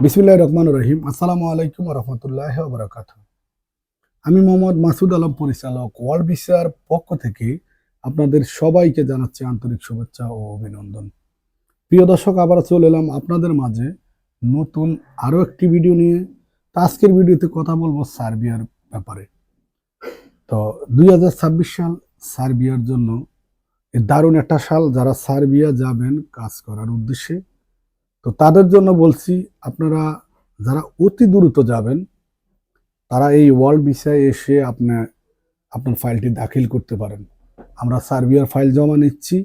বিসমুল্লাহ রহমান রহিম। আসসালামু আলাইকুম রহমতুল্লাহ বরাকাত আমি মোহাম্মদ মাসুদ আলম, পরিচালক ওয়ার্ল্ড ভিসার পক্ষ থেকে আপনাদের সবাইকে জানাচ্ছি আন্তরিক শুভেচ্ছা ও অভিনন্দন। প্রিয় দর্শক, আবার চলে এলাম আপনাদের মাঝে নতুন আরও একটি ভিডিও নিয়ে। আজকের ভিডিওতে কথা বলব সার্বিয়ার ব্যাপারে। তো দুই হাজার ছাব্বিশ সাল সার্বিয়ার জন্য দারুণ একটা সাল, যারা সার্বিয়া যাবেন কাজ করার উদ্দেশ্যে। তো তাদের জন্য বলছি, আপনারা যারা অতি দ্রুত যাবেন, তারা এই ওয়ার্ল্ড ভিসায় এসে আপনার আপনার ফাইলটি দাখিল করতে পারেন। আমরা সার্বিয়ার ফাইল জমা নিচ্ছি।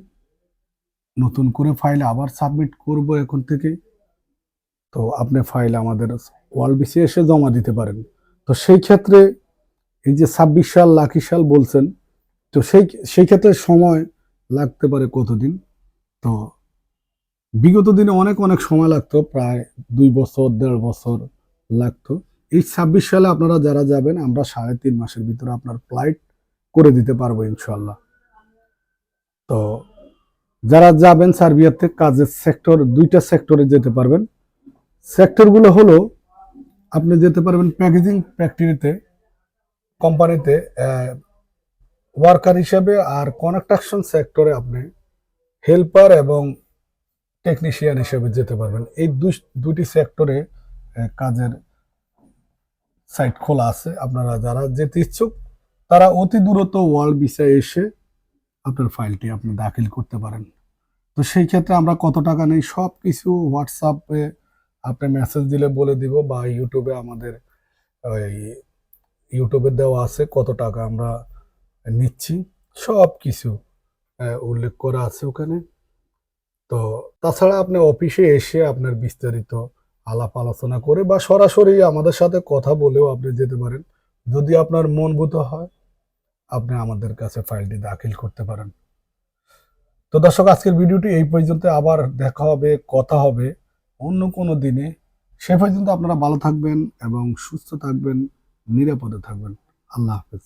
নতুন করে ফাইল আবার সাবমিট করব এখন থেকে। তো আপনি ফাইল আমাদের ওয়ার্ল্ড ভিসে এসে জমা দিতে পারেন। তো সেই ক্ষেত্রে এই যে ছাব্বিশ সাল লাখি সাল বলছেন, তো সেই সেই ক্ষেত্রে সময় লাগতে পারে কতদিন? তো বিগত দিনে অনেক অনেক সময় লাগতো, প্রায় দুই বছর, দেড় বছর লাগতো। এই ছাব্বিশ সালে আপনারা যারা যাবেন, আমরা সাড়ে তিন মাসের ভিতরে আপনার ফ্লাইট করে দিতে পারব ইনশাল্লাহ তো যারা যাবেন সার্বিয়াতে, কাজের সেক্টর দুইটা সেক্টরে যেতে পারবেন। সেক্টরগুলো হলো, আপনি যেতে পারবেন প্যাকেজিং ফ্যাক্টরিতে কোম্পানিতে ওয়ার্কার হিসাবে আর কনস্ট্রাকশন সেক্টরে আপনি হেল্পার এবং টেকনিশিয়ান হিসেবে যেতে পারবেন। এই দুটি সেক্টরে কাজের সাইট খোলা আছে। আপনারা যারা যেতে ইচ্ছুক, তারা অতি দূরত ওয়ার্ল্ড ভিসায় এসে আপনার ফাইলটি আপনি দাখিল করতে পারেন। তো সেই ক্ষেত্রে আমরা কত টাকা নেই সব কিছু হোয়াটসঅ্যাপে আপনি মেসেজ দিলে বলে দিব বা ইউটিউবে আমাদের ইউটিউবে দেওয়া আছে কত টাকা আমরা নিচ্ছি। সব কিছু উল্লেখ করা আছে ওখানে। তো তাছাড়া আপনি অফিসে এসে আপনার বিস্তারিত আলাপ আলোচনা করে বা সরাসরি আমাদের সাথে কথা বলেও আপনি যেতে পারেন। যদি আপনার মনভূত হয়, আপনি আমাদের কাছে ফাইলটি দাখিল করতে পারেন। তো দর্শক, আজকের ভিডিওটি এই পর্যন্ত। আবার দেখা হবে, কথা হবে অন্য কোনো দিনে। সে পর্যন্ত আপনারা ভালো থাকবেন এবং সুস্থ থাকবেন, নিরাপদে থাকবেন। আল্লাহ হাফেজ।